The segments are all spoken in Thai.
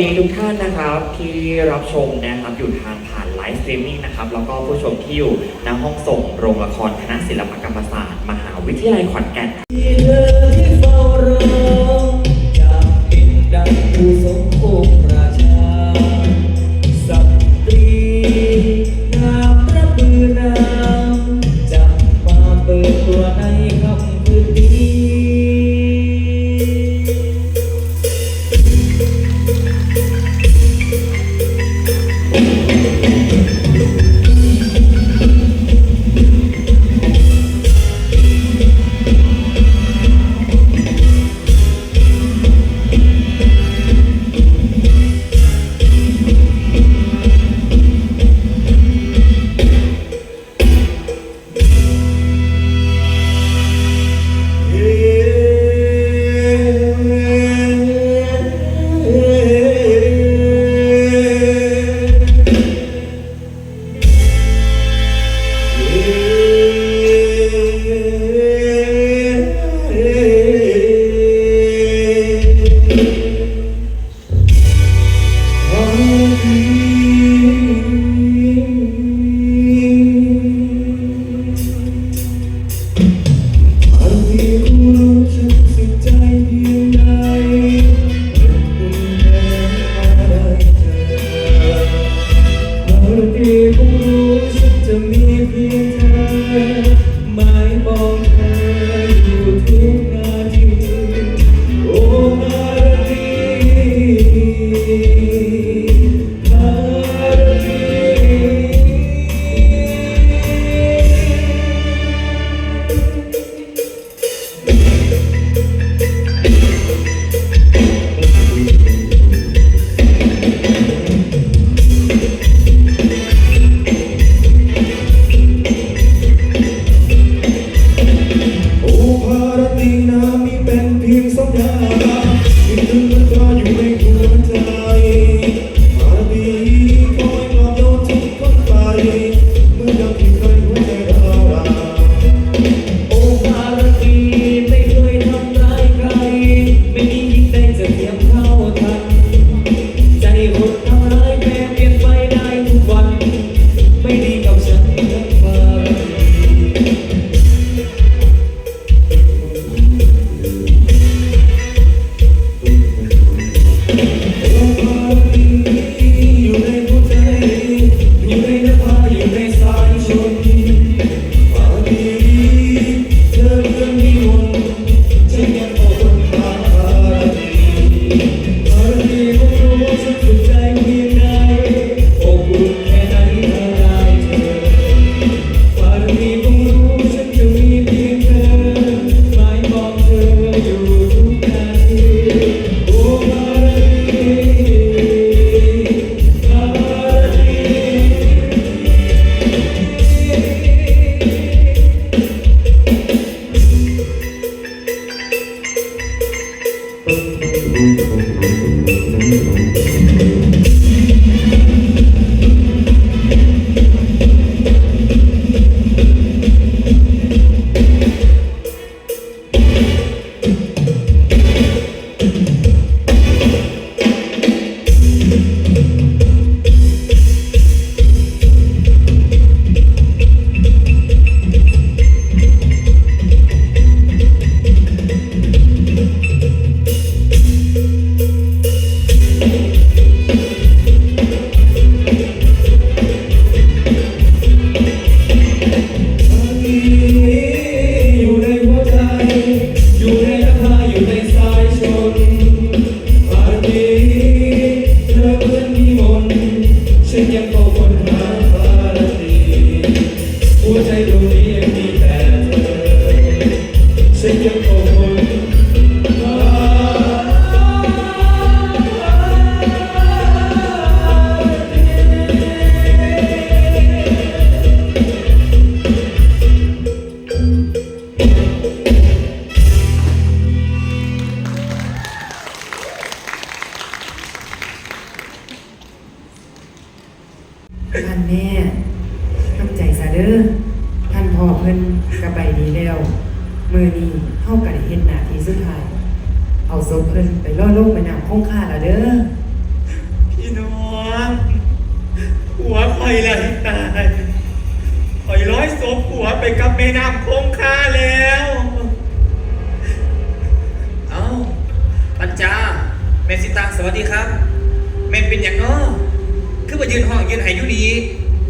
ดีทุกท่านนะครับที่รับชมนะครับอยู่ทางผ่านไลฟ์สตรีมมิ่งนะครับแล้วก็ผู้ชมที่อยู่ในห้องส่งโรงละครคณะศิลปกรรมศาสตร์ มหาวิทยาลัยขอนแก่น ท่านแม่ทำใจซะเด้อท่านพ่อเพิ่นกระไปดีแล้วมือนี้เข้ากันเห็นหน้าทีสุดท้าย เอาศพเพิ่นไปล่อโลกไปนำคงค่าละเด้อพี่น้องหัวคอยเลยตายคอยร้อยศพหัวไปกับแม่น้ำคงค่าแล้ว เอาปัญจาแม่สิตางสวัสดีครับ แม่เป็นอย่างน้อ คือมายืนห้องยืนไหอยู่ดี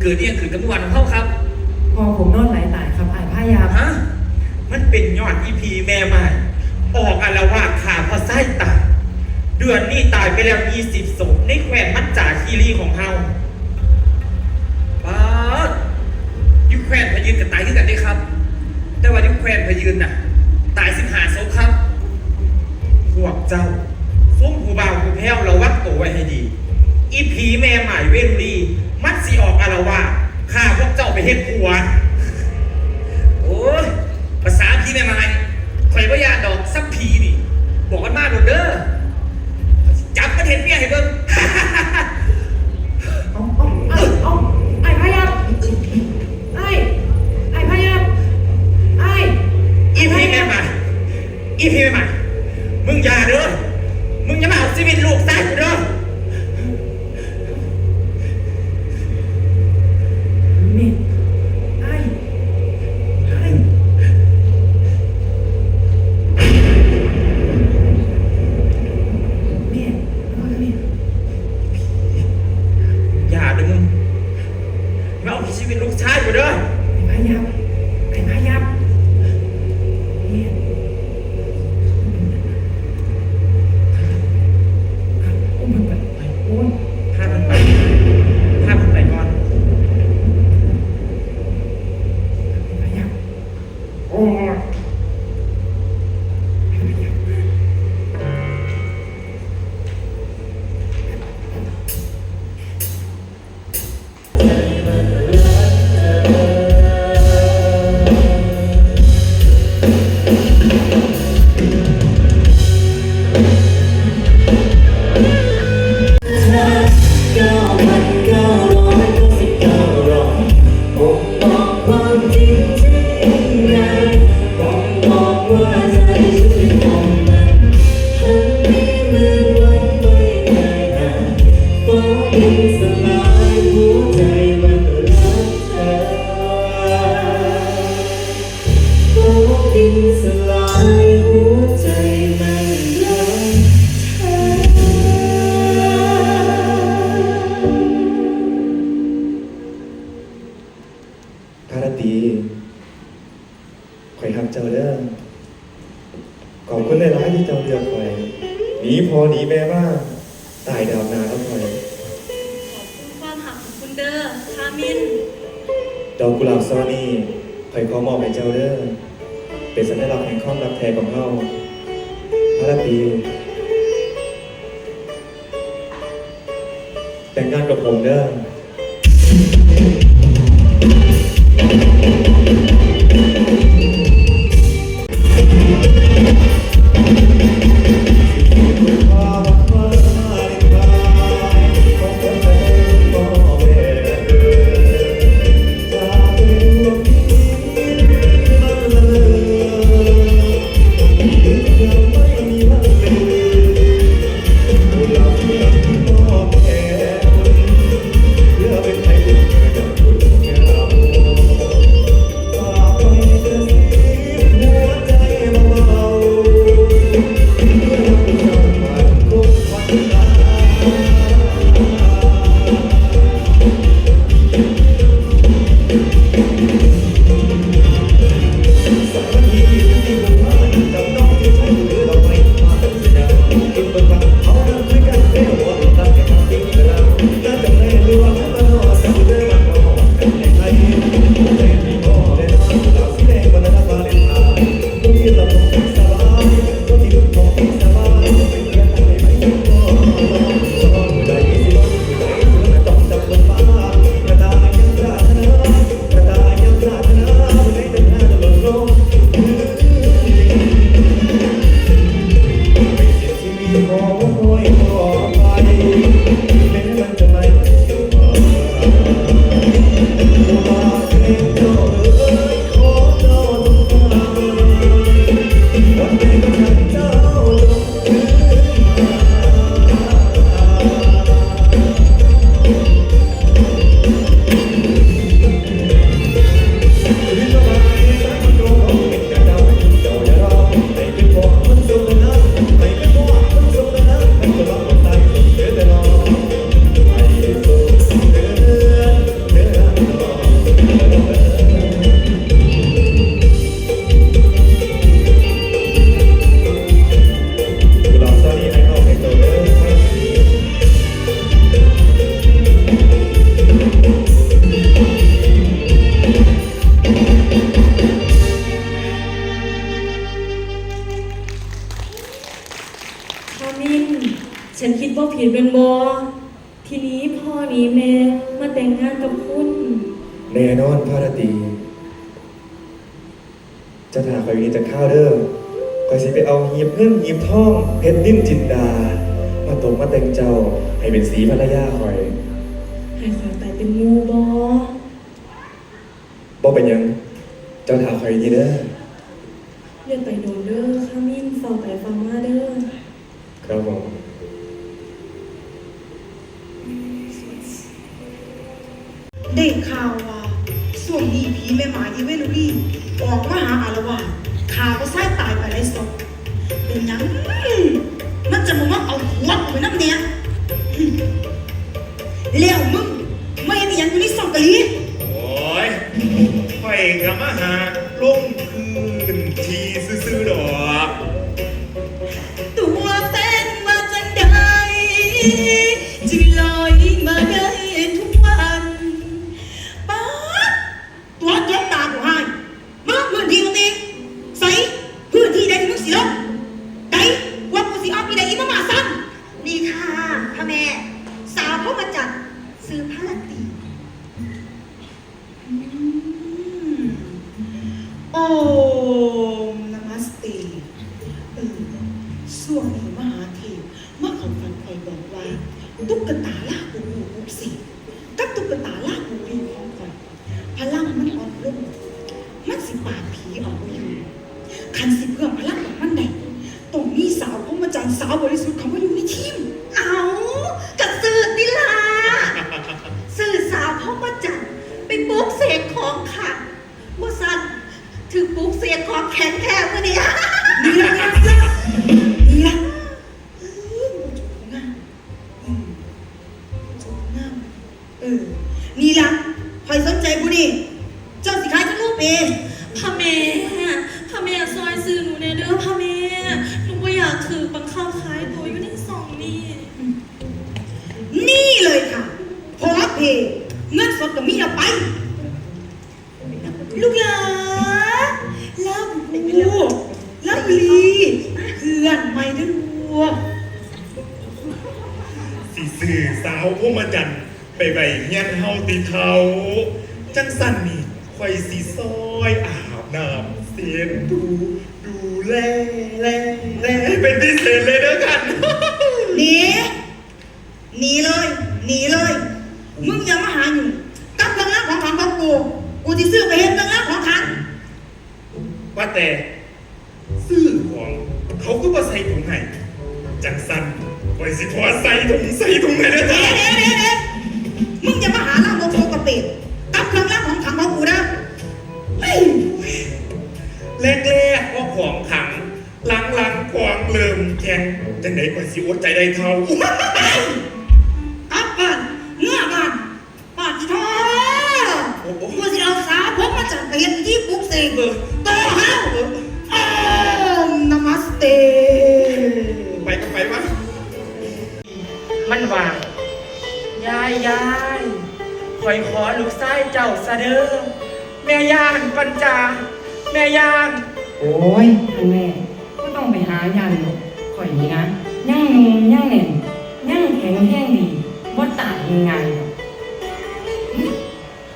เกิดเนี่ยขึ้นกับเมื่อวานของเขาครับพอผมนอนไหลตายครับอายพายามฮะมันเป็นยอดอีพีแม่ใหม่ออกอาละวาดขาเพราะไส้ตายเดือนนี้ตายไปแล้ว 20ศพในแคว้นมัจจาคีรีของเฮาป้าดยุคแควนพยืนกับตายขึ้นกันได้ครับ แต่ว่ายุคแควนพยืนน่ะ ตายสิบหาศพครับ พวกเจ้าซุ้มผู้บ่าวผู้แพ้วระวัดตัวไว้ให้ดี อีผีแม่หมายเวรุลีมัดสีออกอารวาข้าพวกเจ้าไปเฮ็ดผัว ฟ้า เด้อคามินดอกกุหลาบซอนี่ข่อยขอมอบให้เจ้าเด้อ เป็นสัญลักษณ์แห่งความรักแท้ของเฮาพระตีแต่งงานกับผมเด้อ ทีนี้พ่อนี้แม่มาแต่งงานกับคุณ แน่นอนพระตรีเจ้าถาคอยอยู่นี่จะข้าวเด้อคอยสิไปเอาหีบเงินหีบทองเพชรนิ่มจินดา มาตกมาแต่งเจ้า ให้เป็นสีภรรยาคอยให้คอยไปเป็นงูบอบ่เป็นหยัง เจ้าถาคอยอยู่นี่เด้อเรียกไปโดนเด้อข้ามินฟังไปฟังมาเด้อครับผม ได้ข่าวว่าส่วงนี้ผีแม่หมาอีเวลูรี่ออกมาหาอารวาสขาก็ไส้ตายไปในศพเป็นยังมันจะมาว่าเอาหัวกูไปน้ำเนี้ยแล้วมึงไม่เห็นอีหยังอยู่ในซองกะลีโอ้ยไปกับมาหา คันสิเพื่อพลังของมันใดต้องมีสาวของมาจันสาวบริสุทธิ์เขามาอยู่ในทีม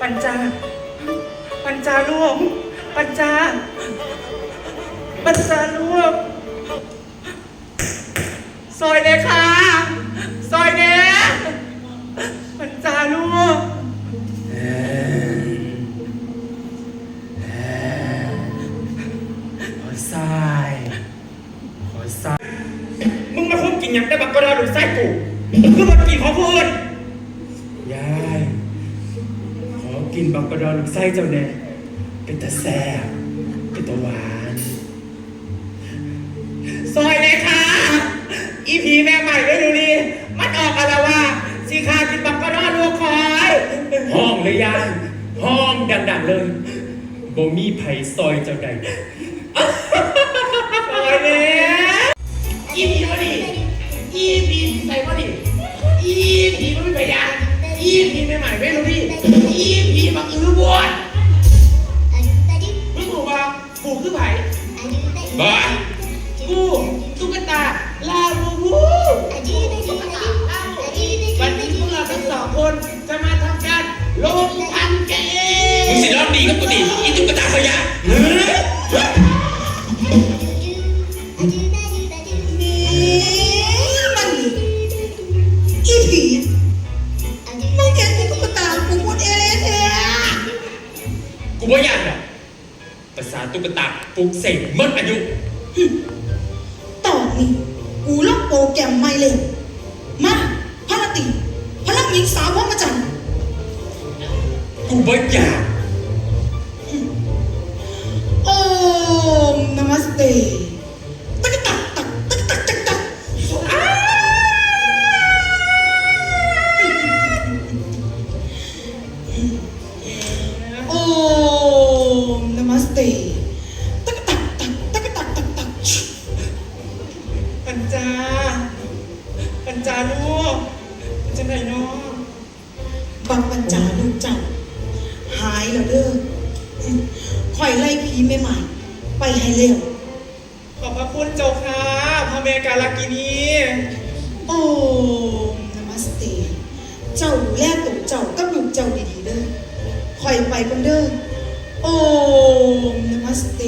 ปัญจา ปัญจาลูกปัญจา ปัญจาลูกซอยเลยค่ะ ซอยเนี้ยปัญจาลูกขอทรายขอทรายมึงมาคุมกินหยังได้บักกระดาดูไส้กูคือบักกินของผู้อื่น ยาย ข อกินบักกระดอนลูกไส้เจ้าแน่เป็นตาแซ่บเป็นตาหวานซอยเลยค่ะอีพีแม่ใหม่ไม่ดูดีมันออกอะไรวะสีคากินบักกระดาลูกคอยห้องเลยยายห้องดังๆเลยบ่มีไผซอยเจ้าใดซอยเนี่ยอีพีมาดิอีพีใส่มาดิอีพีมันไม่พยาน อีพีใหม่ๆเว้ยลูกพี่อีพีบังอื้อบวชมึงหมูปะกูคือไผ่บ้ากูตุ๊กตาลาบูบูวันนี้พวกเราทั้งสองคนจะมาทำการลงพันเกมมึงสิรอดดีกับกูดีอีตุ๊กตาสยะ ตุ๊กตาปลุกเสกหมดอายุ ตอนนี้กูล็อกโปรแกรมไม่เลย มาพระติพระลังหญิงสาวพระมจันทร์กูว่าอยาก จาลูกจะไหนเนาะบังปัญจาลูกเจ้าหายแล้วเด้อข่อยไล่ผีแม่ใหม่ไปให้เร็ว ขอบพระคุณเจ้าค่ะพระเมกาลากินีโอ้นามัสเตเจ้าแลตัวเจ้ากับลูกเจ้าดีๆเด้อคอยไปกันเด้อโอ้นามัสเต